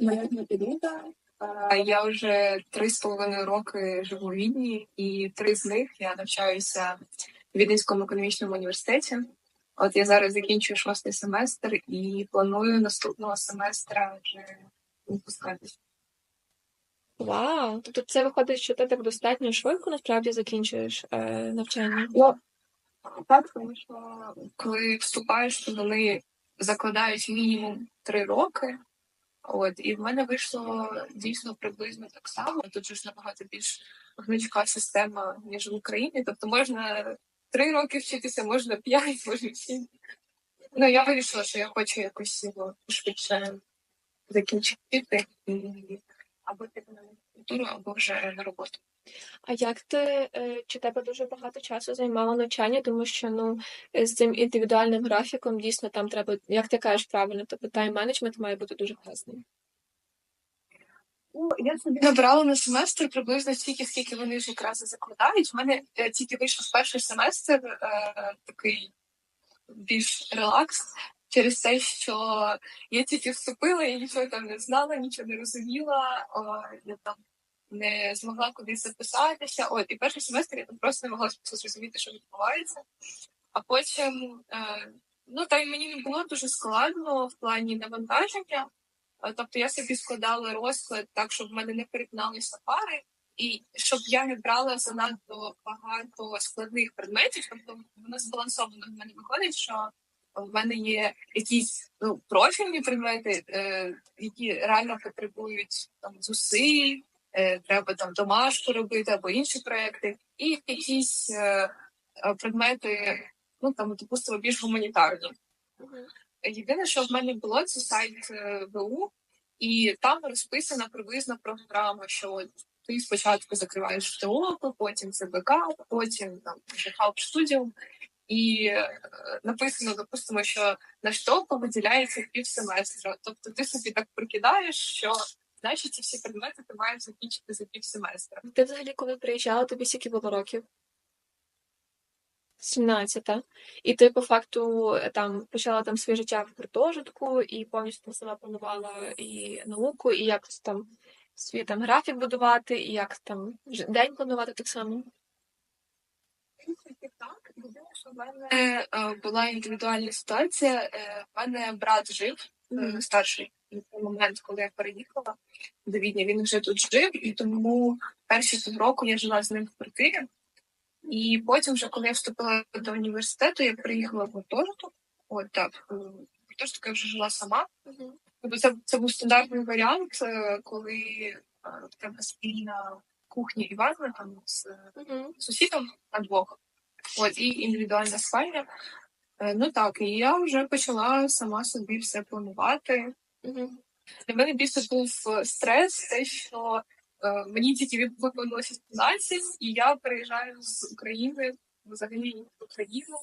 Моя звати Ліда. Я вже три з половиною роки живу в Відні, і три з них я навчаюся в Віденському економічному університеті. От я зараз закінчую шостий семестр і планую наступного семестра вже випускатись. Вау! Тобто це виходить, що ти так достатньо швидко насправді закінчуєш е, навчання. Ну, так, тому що коли вступаєш, то вони закладають мінімум три роки. От, і в мене вийшло дійсно приблизно так само. Тут ж набагато більш гнучка система, ніж в Україні. Тобто можна три роки вчитися, можна п'ять, можна сім. Ну, я вирішила, що я хочу якось його швидше закінчити або піти на культуру, або вже на роботу. А як ти е, чи тебе дуже багато часу займало навчання, тому що ну з цим індивідуальним графіком дійсно там треба, як ти кажеш правильно, тобто тайм-менеджмент має бути дуже класний. Ну, я собі набрала на семестр приблизно стільки, скільки вони ж якраз закладають. У мене е, тільки вийшов перший семестр е, такий більш релакс через те, що я тільки вступила, я нічого там не знала, нічого не розуміла. О, я там не змогла кудись записатися. От і перший семестр я там просто не могла зрозуміти, що відбувається. А потім, е, ну та й мені не було дуже складно в плані навантаження. Е, тобто я собі складала розклад так, щоб в мене не перетиналися пари, і щоб я не брала занадто багато складних предметів. Тобто воно збалансовано в мене виходить, що в мене є якісь ну, профільні предмети, е, які реально потребують там зусиль, треба там домашку робити або інші проекти, і якісь е, е предмети, ну там допустимо, більш гуманітарні. Єдине, що в мене було, це сайт е, ВУ, і там розписана приблизна програма, що ти спочатку закриваєш ТОП, потім ЦБК, потім там вже студіум. І е, написано, допустимо, що на штовку виділяється півсеместра. Тобто ти собі так прикидаєш, що значить ці всі предмети ти маєш закінчити за півсеместра. Ти взагалі, коли приїжджала, тобі скільки було років? 17, так? І ти по факту там почала там своє життя в гуртожитку і повністю сама планувала і науку, і як там свій там графік будувати, і як там день планувати так само. Так, єдине, що в мене е, була індивідуальна ситуація. Е, в мене брат жив е, старший на той момент, коли я переїхала до Відня, він вже тут жив, і тому перші півроку я жила з ним в квартирі. І потім, вже коли я вступила до університету, я приїхала в гуртожиток. От так, гуртожиток я вже жила сама. Тобто це це був стандартний варіант, коли в тебе спільна кухня і ванна там з сусідом на двох. От і індивідуальна спальня. Е, ну так, і я вже почала сама собі все планувати. Для мене більше був стрес, те, що е, мені тільки виповнилося 15, і я приїжджаю з України взагалі в Україну.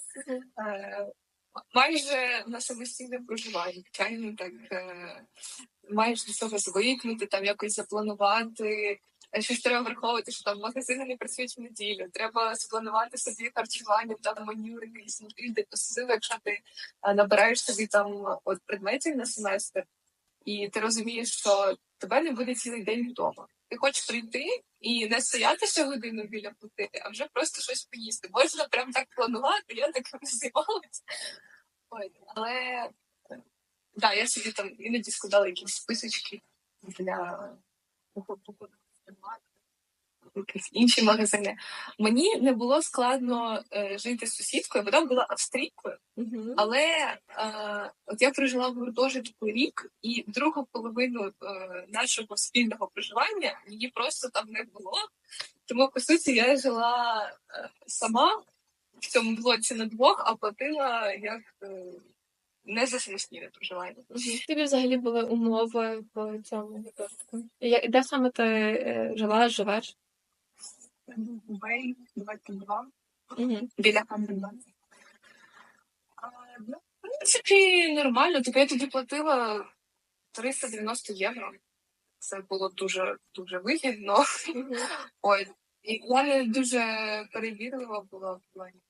Е, майже на самостійне проживання. Звичайно, так е, маєш до цього звикнути, там якось запланувати. Щось треба враховувати, що там магазини не працюють в неділю. Треба спланувати собі харчування, там меню якийсь де якщо ти набираєш собі там от предметів на семестр, і ти розумієш, що тебе не буде цілий день вдома. Ти хочеш прийти і не стояти ще годину біля плити, а вже просто щось поїсти. Можна прям так планувати, я так не займалася. Але да, я собі там іноді складала якісь списочки для походу якісь інші магазини. Мені не було складно е, жити з сусідкою, бо там була австрійкою. Uh-huh. Але е, от я прожила в гуртожитку рік, і другу половину е, нашого спільного проживання мені просто там не було. Тому, по суті, я жила е, сама в цьому блоці на двох, а платила як. Е, не за самостійне проживання. Тобі взагалі були умови в цьому гуртожитку? Де саме ти е, жила, живеш? Бей 22 угу. біля Хамберга. Ну, в принципі, нормально. Тобто я тоді платила 390 євро. Це було дуже дуже вигідно. Ой, і я не дуже перевірлива була в плані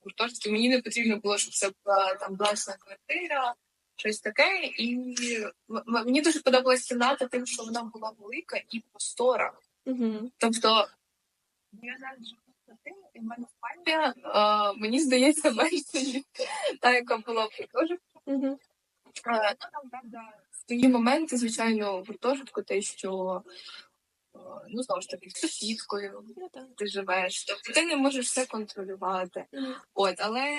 гуртожитки. Мені не потрібно було, щоб це була там власна квартира. щось таке. І м- м- мені дуже подобалася кімната тим, що вона була велика і простора. Угу. Тобто я зараз живу в квартирі, і в мене спальня, е, мені здається, менше, ніж та, яка була в гуртожитку. Угу. Е, Ну, там, правда, свої моменти, звичайно, в гуртожитку, те, що е, ну, знову ж таки, з сусідкою Ну, ти живеш, тобто ти не можеш все контролювати. От, але,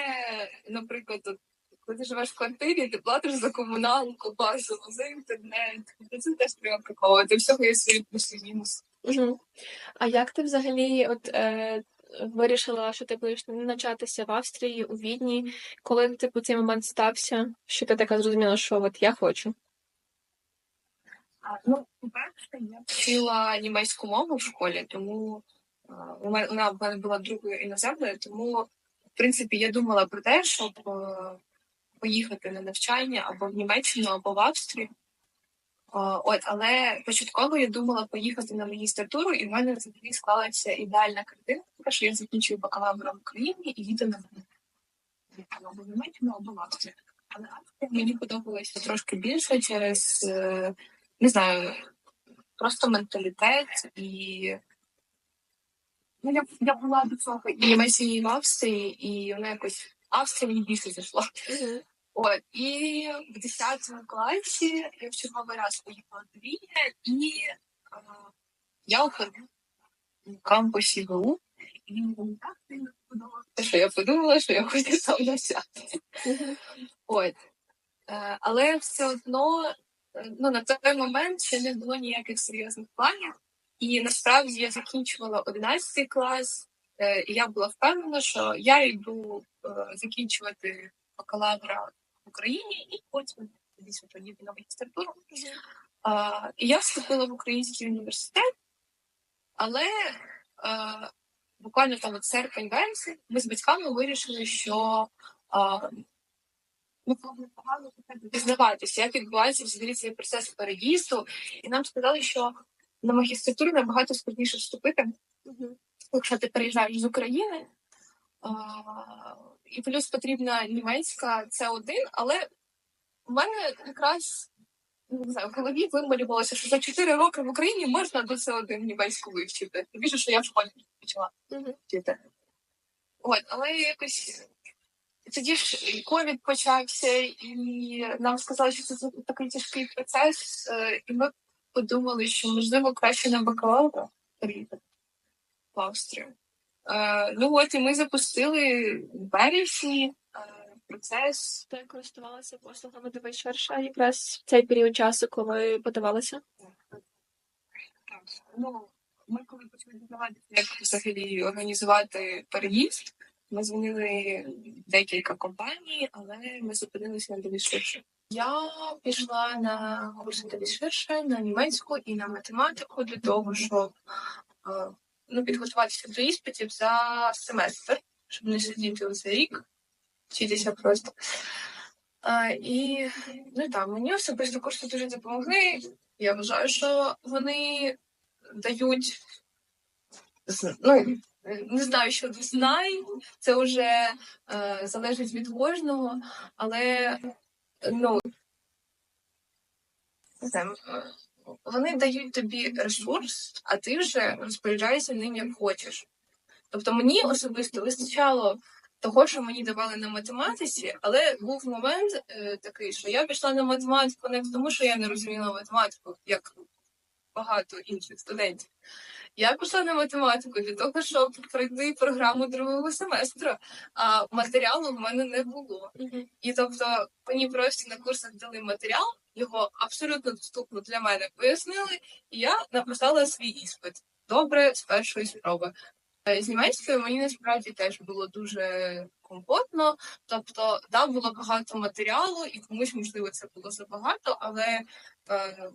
наприклад, от, коли ти живеш в квартирі, ти платиш за комуналку, базово, за інтернет. Це теж треба приховувати. Всього є свої плюси і мінуси. Угу. А як ти взагалі от, е, вирішила, що ти будеш навчатися в Австрії, у Відні? Коли типу, цей момент стався, що ти така зрозуміла, що от я хочу? Ну, по-перше, я вчила німецьку мову в школі, тому а, вона в мене була другою іноземною, тому в принципі я думала про те, щоб е, поїхати на навчання або в Німеччину, або в Австрію. От, але початково я думала поїхати на магістратуру, і в мене взагалі склалася ідеальна картинка, що я закінчую бакалавра в Україні і їду на або Німеччину, або в Австрію. Але мені подобалася трошки більше через е, не знаю, просто менталітет і. Ну, я, я була до цього і Австрії, і вона якось Австрія мені більше зайшла. От, і в 10 класі я в черговий раз поїхала до Відня, і е, я оформила в кампусі ВУ, і мені так сильно сподобалося, що я подумала, що я хочу там навчатися. От. Е, але все одно е, ну, на той момент ще не було ніяких серйозних планів. І насправді я закінчувала 11 клас, е, і я була впевнена, що я йду е, закінчувати бакалавра Україні і потім десь поїду на магістратуру. А, і я вступила в український університет, але буквально там от серпень вересень ми з батьками вирішили, що ми повинні погано дізнаватися, як відбувається взагалі цей процес переїзду. І нам сказали, що на магістратуру набагато складніше вступити, якщо ти переїжджаєш з України. А, і плюс потрібна німецька це один, але в мене якраз не знаю, в голові вималювалося, що за 4 роки в Україні можна до це один німецьку вивчити. Тим Більше, що я в школі почала вчити. От, але якось тоді ж ковід почався, і нам сказали, що це такий тяжкий процес, е, і ми подумали, що можливо краще на бакалавра приїхати в Австрію. Е, ну от і ми запустили в вересні е, процес. Ти користувалася послугами Девайшерша якраз в цей період часу, коли подавалася? Так, ну, ми коли почали дізнаватися, як взагалі організувати переїзд, ми дзвонили декілька компаній, але ми зупинилися на Девіширше. Я пішла на курси Девіширше, на німецьку і на математику для того, щоб е, ну, підготуватися до іспитів за семестр, щоб не сидіти оцей рік, вчитися просто. Е, і ну, там, мені особисто курси дуже допомогли. Я вважаю, що вони дають ну, не знаю, що знай, це вже е, залежить від кожного, але ну вони дають тобі ресурс, а ти вже розпоряджаєшся ним як хочеш. Тобто мені особисто вистачало того, що мені давали на математиці, але був момент е, такий, що я пішла на математику не тому, що я не розуміла математику, як багато інших студентів. Я пішла на математику для того, щоб пройти програму другого семестру, а матеріалу в мене не було. І тобто мені просто на курсах дали матеріал, його абсолютно доступно для мене пояснили, і я написала свій іспит. Добре, з першої спроби. Е, З німецькою мені насправді теж було дуже комфортно. Тобто, там було багато матеріалу, і комусь, можливо, це було забагато, але е,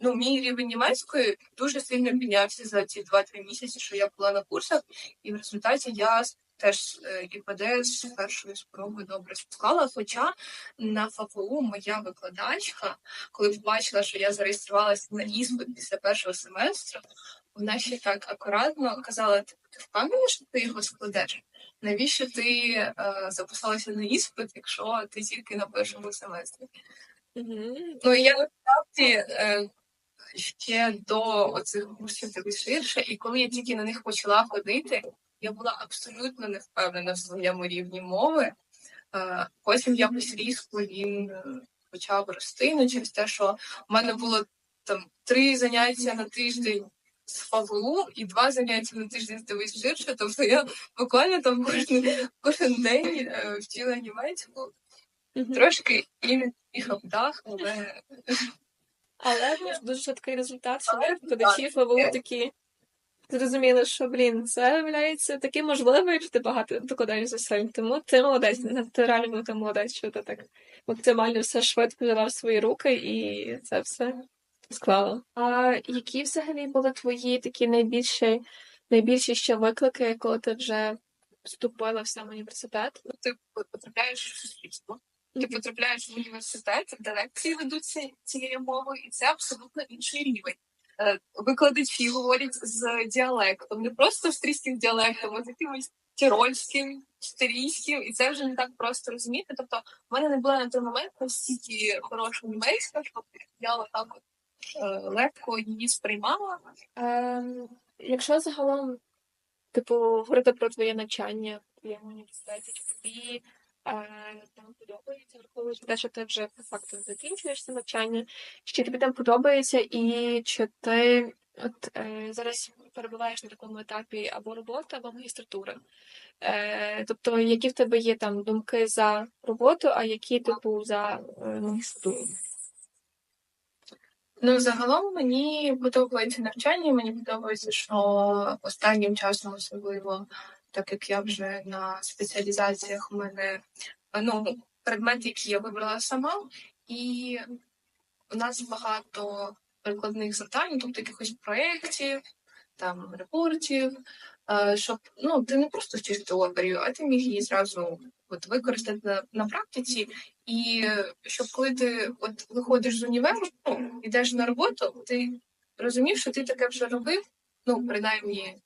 ну, мій рівень німецької дуже сильно піднявся за ці 2-3 місяці, що я була на курсах, і в результаті я теж е, ІПД з першої спроби добре склала. Хоча на ФАПУ моя викладачка, коли побачила, що я зареєструвалася на іспит після першого семестру, вона ще так акуратно казала: ти впевнена, що ти його складеш? Навіщо ти е, записалася на іспит, якщо ти тільки на першому семестрі? Угу. Ну і я насправді е, ще до оцих курсів дивись ширше, і коли я тільки на них почала ходити, я була абсолютно не впевнена в своєму рівні мови. Е, потім якось різко він е, почав рости ну, через те, що в мене було там три заняття на тиждень з фавлу і два заняття на тиждень з дивись ширше. Тобто я буквально там кожен, кожен день е, вчила німецьку. Трошки і не їхав дах, але Але ну, дуже швидкий результат, що Але викладачі ФВУ такі зрозуміли, що блін, це виявляється таки можливо, якщо ти багато докладаєш зусиль. Тому ти молодець, ти реально велика молодець, що ти так максимально все швидко взяла в свої руки і це все склала. А які взагалі були твої такі найбільші, найбільші ще виклики, коли ти вже вступила в сам університет? ти потрапляєш в суспільство. Ти потрапляєш в університет, де ведуться цією мовою, і це абсолютно інший рівень. Е, Викладачі говорять з діалектом, не просто австрійським діалектом, а з якимось тірольським, штирійським, і це вже не так просто розуміти. Тобто, в мене не було на той момент настільки хорошого німецька, щоб я отак от е, легко її сприймала. Ем, якщо загалом, типу, говорити про твоє навчання в твоєму університеті, тобі там подобається, враховуючи те, що ти вже по факту закінчуєш це навчання, чи тобі там подобається, і чи ти от е, зараз перебуваєш на такому етапі або роботи, або магістратури? Е, тобто, які в тебе є там думки за роботу, а які, типу, за е, магістратуру? Ну, загалом мені подобається навчання. Мені подобається, що останнім часом особливо, так як я вже на спеціалізаціях у мене ну, предмети, які я вибрала сама, і у нас багато прикладних завдань, тобто якихось проєктів, там репортів, е, щоб ну ти не просто вчиш теорію, а ти міг її зразу от використати на, на практиці. І е, щоб коли ти от виходиш з універу, ну, йдеш на роботу, ти розумів, що ти таке вже робив, ну принаймні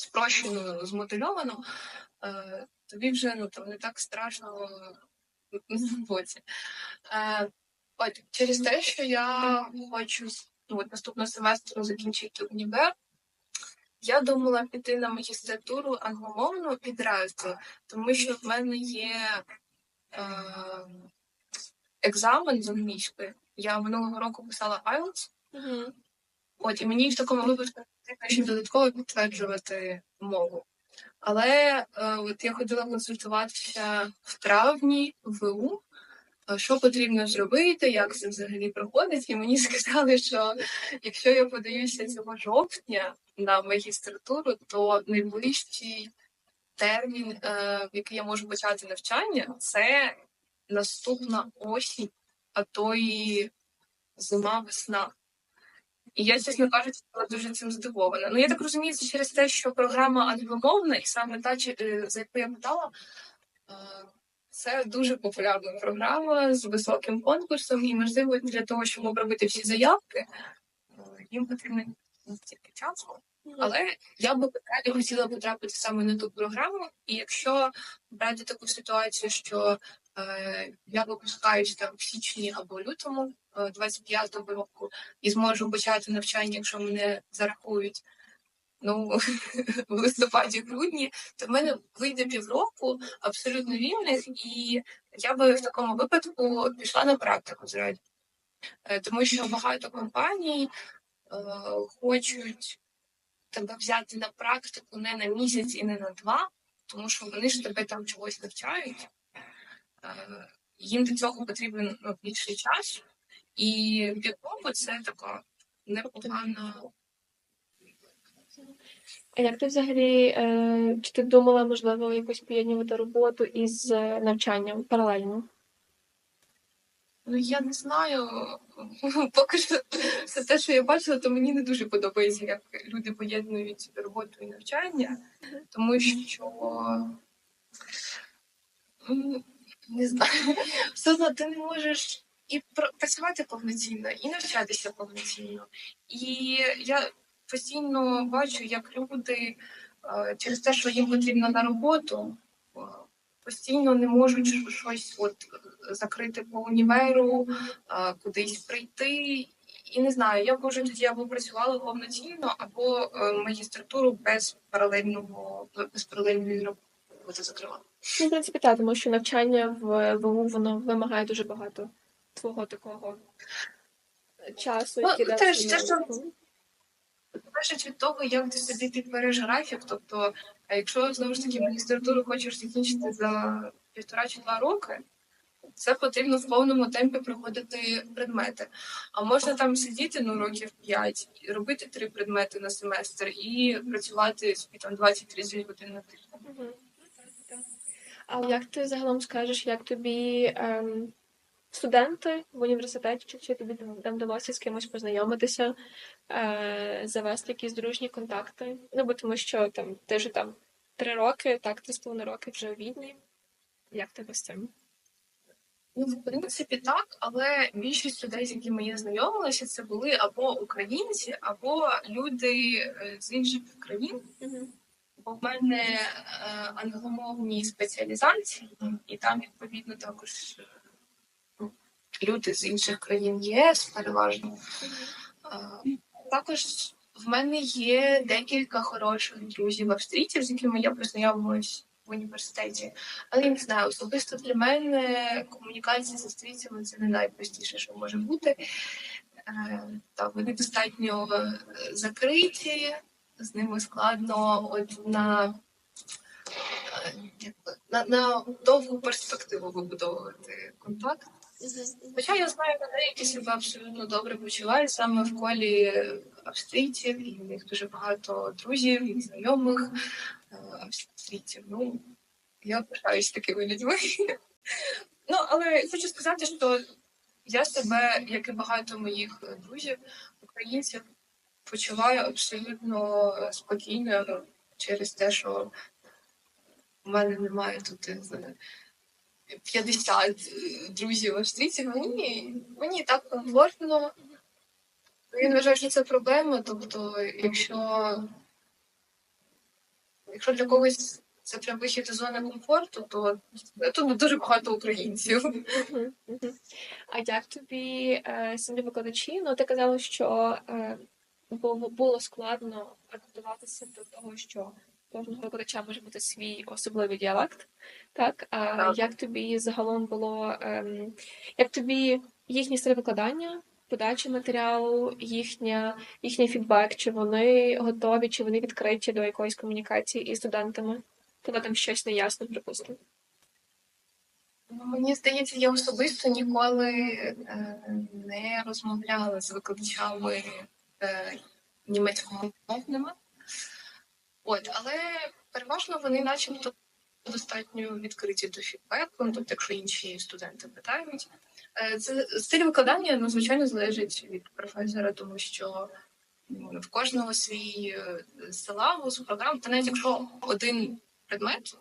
спрощено, змотивовано, е, тобі вже ну там не так страшно на роботі. Е, от через те, що я хочу ну, от наступного семестру закінчити універ. Я думала піти на магістратуру англомовну відразу, тому що в мене є е, екзамен з англійської. Я минулого року писала IELTS, Угу. От і мені в такому випадку потрібно ще додатково підтверджувати мову. Але е, от я ходила консультуватися в травні в ВУ, е, що потрібно зробити, як це взагалі проходить. І мені сказали, що якщо я подаюся цього жовтня на магістратуру, то найближчий термін, е, в який я можу почати навчання, це наступна осінь, а то і зима, весна. І я, чесно кажучи, була дуже цим здивована. Ну, я так розумію, це через те, що програма англомовна, і саме та, е, за яку я питала, е, це дуже популярна програма з високим конкурсом, і, можливо, для того, щоб обробити всі заявки, е, їм потрібно стільки часу. Але я би далі хотіла потрапити саме на ту програму. І якщо брати таку ситуацію, що е, я випускаюсь там в січні або лютому е, 25-го року і зможу почати навчання, якщо мене зарахують. Ну, в листопаді-грудні, то в мене вийде півроку абсолютно вільних, і я би в такому випадку пішла на практику зразу. Е, Тому що багато компаній е, хочуть тебе взяти на практику не на місяць і не на два, тому що вони ж тебе там чогось навчають. Е, Їм для цього потрібен ну, більший час, і півроку це така непогана. А як ти взагалі, е, чи ти думала, можливо, якось поєднувати роботу із е, навчанням паралельно? Ну я не знаю. Поки що все те, що я бачила, то мені не дуже подобається, як люди поєднують роботу і навчання, тому що не знаю, все одно ти не можеш і працювати повноцінно, і навчатися повноцінно. І я постійно бачу, як люди е, через те, що їм потрібно на роботу, е, постійно не можуть щось от е, закрити по універу, кудись прийти. І не знаю, я вже тоді або працювала повноцінно, або магістратуру без паралельного без паралельної роботи закривала. Ну, в тому що навчання в ВУ воно вимагає дуже багато твого такого часу, Ну, який теж, дати це ж. Залежить від того, як ти собі підбереш графік. Тобто, якщо знову ж таки магістратуру хочеш закінчити за півтора чи два роки, це потрібно в повному темпі проходити предмети. А можна там сидіти ну років 5, робити три предмети на семестр і працювати собі там 20-30 годин на тиждень. А як ти загалом скажеш, як тобі ем, студенти в університеті, чи, чи тобі там вдалося з кимось познайомитися, е, завести якісь дружні контакти? Ну, бо тому що там ти вже там три роки, так, три з половиною роки вже у Відні. Як тебе з цим? Ну, в принципі, так, але більшість людей, з якими я знайомилася, це були або українці, або люди е, з інших країн. Бо в мене е, англомовні спеціалізації, і там відповідно також е, люди з інших країн ЄС переважно. Також в мене є декілька хороших друзів австрійців, з якими я познайомилась в університеті. Але я не знаю, особисто для мене комунікація з австрійцями це не найпростіше, що може бути. Е, Та вони достатньо е, закриті, з ними складно от на, е, на, на довгу перспективу вибудовувати контакт. Хоча я знаю людей, які себе абсолютно добре почувають саме в колі австрійців, і в них дуже багато друзів і знайомих е, австрійців. Ну, я пишаюсь такими людьми. Ну, але хочу сказати, що я себе, як і багато моїх друзів, українців, почуваю абсолютно спокійно через те, що в мене немає тут 50 друзів австрійців. Мені, мені так комфортно. Я не вважаю, що це проблема. Тобто, якщо, якщо для когось це прям вихід із зони комфорту, то тут дуже багато українців. А як тобі е, самі викладачі? Ну, ти казала, що е, було, було складно адаптуватися до того, що кожного викладача може бути свій особливий діалект. Так, а Так. як тобі загалом було, ем, як тобі їхній стиль викладання, подача матеріалу, їхня, їхній фідбек, чи вони готові, чи вони відкриті до якоїсь комунікації із студентами, коли там щось неясно, припустимо? Ну, Мені здається, я особисто ніколи е, не розмовляла з викладачами е, німецькомовними. От, але переважно вони начебто достатньо відкриті до фідбеку, ну, тобто, якщо інші студенти питають. Е, Це стиль викладання, ну, звичайно, залежить від професора, тому що ну, в кожного свій е, силабус, програм, та навіть якщо один предмет,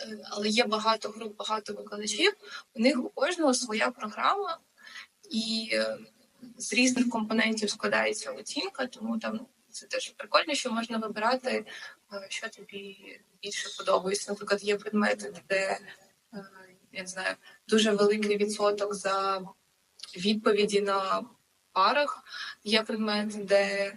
е, але є багато груп, багато викладачів, у них у кожного своя програма, і з різних компонентів складається оцінка, тому там це теж прикольно, що можна вибирати, що тобі більше подобається. Наприклад, є предмети, де е, я не знаю, дуже великий відсоток за відповіді на парах. Є предмети, де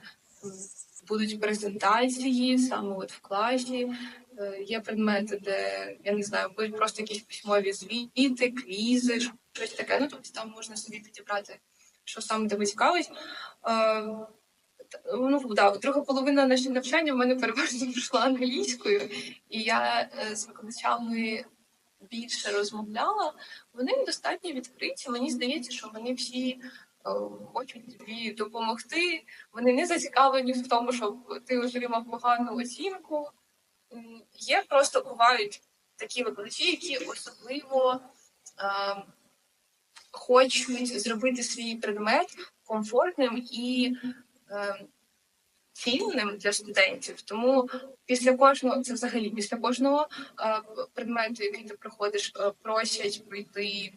будуть презентації саме от в класі. Е, Є предмети, де я не знаю, будуть просто якісь письмові звіти, квізи, щось таке. Ну тобто там можна собі підібрати, що саме тебе цікавить. Ну да, друга половина нашого навчання в мене переважно пройшла англійською, і я е, з викладачами більше розмовляла. Вони достатньо відкриті. Мені здається, що вони всі е, хочуть тобі допомогти. Вони не зацікавлені в тому, щоб ти отримав погану оцінку. Є просто бувають такі викладачі, які особливо е, хочуть зробити свій предмет комфортним і цінним для студентів. Тому після кожного, це взагалі після кожного е, предмету, який ти проходиш, е, просять пройти е,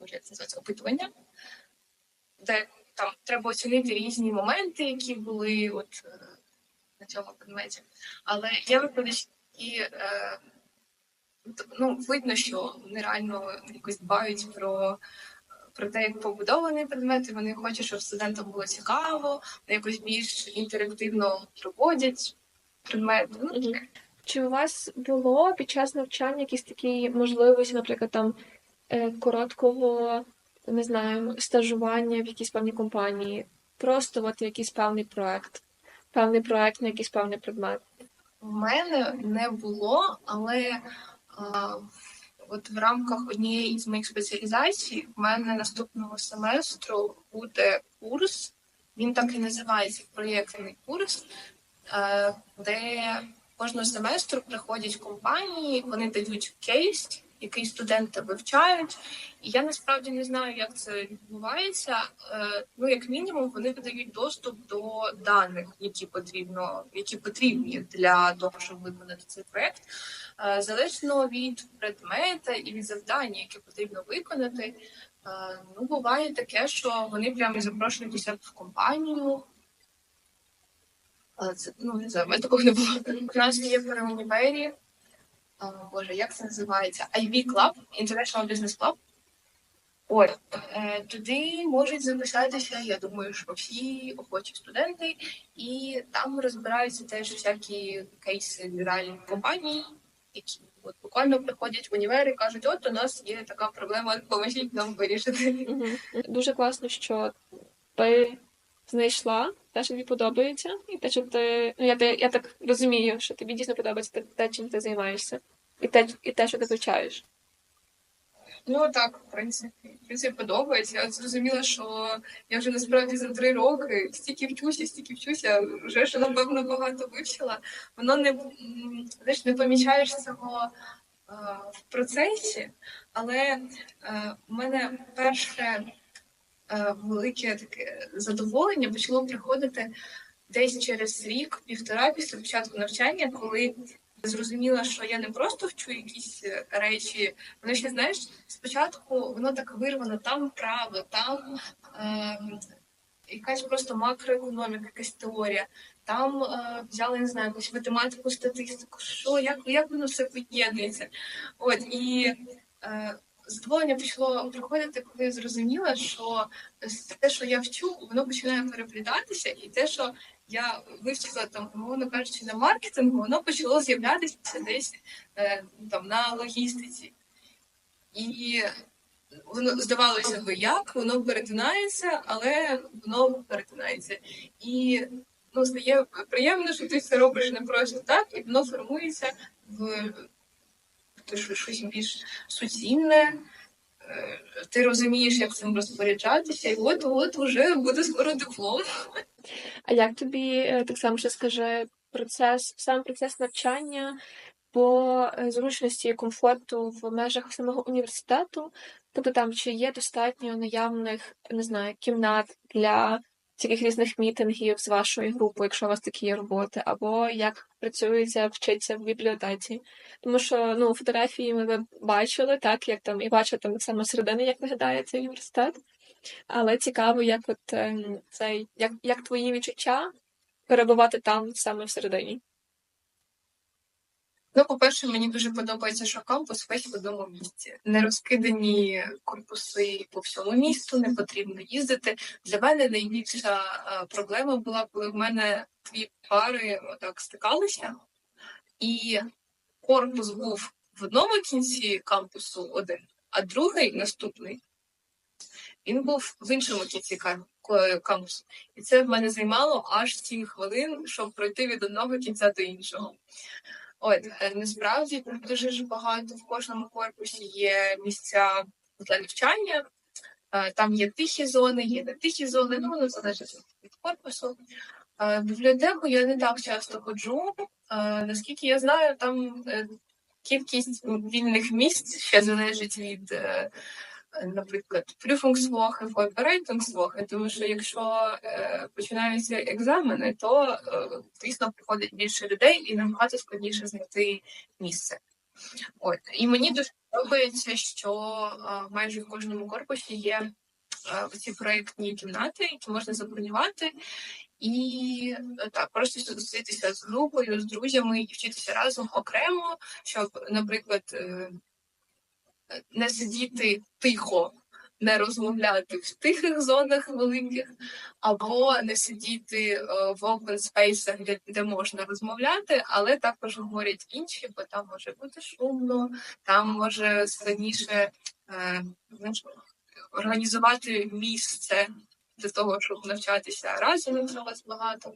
як називається, опитування, де там треба оцінити різні моменти, які були от на цьому предметі. Але є викладачі, які ну, видно, що вони реально якось дбають про. Про те, як побудований предмет, і вони хочуть, щоб студентам було цікаво, вони якось більш інтерактивно проводять предмет. Ну. Чи у вас було під час навчання якісь такі можливості, наприклад, там е, короткого, не знаю, стажування в якійсь певній компанії, просто от якийсь певний проект, певний проект на якийсь певний предмет? У мене не було, але а, от в рамках однієї з моїх спеціалізацій в мене наступного семестру буде курс. Він так і називається проєктний курс, е, де кожного семестру приходять компанії, вони дають кейс, який студенти вивчають. І я насправді не знаю, як це відбувається. Е, Ну, як мінімум, вони видають доступ до даних, які потрібно, які потрібні для того, щоб виконати цей проект. Е, Залежно від предмета і від завдання, яке потрібно виконати. е, Ну, буває таке, що вони прямо запрошують себе в компанію. Це ну не знаю, такого не було. У нас є при універі. Боже, як це називається? IB Club, International Business Club. От е, туди можуть записатися, я думаю, що всі охочі студенти, і там розбираються теж всякі кейси реальних компаній, які от буквально приходять в універ і кажуть, от у нас є така проблема, поможіть нам вирішити. Дуже класно, що ти знайшла те, що тобі подобається, і те, що ти. Ну, я, я так розумію, що тобі дійсно подобається те, чим ти займаєшся, і те, і те, що ти вивчаєш. Ну так, в принципі, в принципі, подобається. Я зрозуміла, що я вже насправді за три роки стільки вчуся, стільки вчуся, вже ж напевно багато вивчила. Воно не знаєш, не помічаєш цього е, в процесі, але е, в мене перше велике таке задоволення почало приходити десь через рік, півтора після початку навчання, коли зрозуміла, що я не просто вчу якісь е, речі, воно ще знаєш, спочатку воно так вирвано, там право, там е, якась просто макроекономіка, якась теорія. Там е, взяли, не знаю, якусь математику, статистику, що, як, як воно все поєднується. От і е, задоволення почало приходити, коли я зрозуміла, що те, що я вчу, воно починає переплітатися, і те, що я вивчила там, умовно кажучи, на маркетингу, воно почало з'являтися десь е, там на логістиці. І воно здавалося би, як воно перетинається, але воно перетинається. І ну, стає приємно, що ти все робиш не просто так, і воно формується в що щось більш суцільне. Е, Ти розумієш, як цим розпоряджатися, і от от вже буде скоро диплом. А як тобі е, так само ще скаже процес, сам процес навчання по е, зручності і комфорту в межах самого університету? Тобто там чи є достатньо наявних, не знаю, кімнат для таких різних мітингів з вашою групою, якщо у вас такі роботи, або як працюється, вчиться в бібліотеці? Тому що ну фотографії ми би бачили, так як там і бачили там саме середини, як виглядає цей університет. Але цікаво, як от ем, цей, як, як твої відчуття перебувати там саме всередині. Ну, по-перше, мені дуже подобається, що кампус весь в одному місці. Не розкидані корпуси по всьому місту, не потрібно їздити. Для мене найбільша е, проблема була, коли в мене дві пари отак стикалися, і корпус був в одному кінці кампусу один, а другий наступний. Він був в іншому кінці кампусу. І це в мене займало аж 7 хвилин, щоб пройти від одного кінця до іншого. От е, насправді дуже ж багато в кожному корпусі є місця для навчання. Е, Там є тихі зони, є не тихі зони, ну воно залежить від корпусу. Е, бібліотеку я не так часто ходжу. Наскільки я знаю, там кількість вільних місць ще залежить від, наприклад, прюфунксвохи, фойберейтингсвохи, тому що якщо е, починаються екзамени, то е, звісно приходить більше людей і набагато складніше знайти місце. От і мені дуже подобається, що е, майже в кожному корпусі є е, ці проєктні кімнати, які можна забронювати, і е, так, просто зустрітися з групою, з друзями і вчитися разом окремо, щоб, наприклад, е, не сидіти тихо, не розмовляти в тихих зонах великих, або не сидіти е, в open спейсах, де, де можна розмовляти, але також говорять інші, бо там може бути шумно, там може складніше е, організувати місце для того, щоб навчатися разом, якщо вас багато.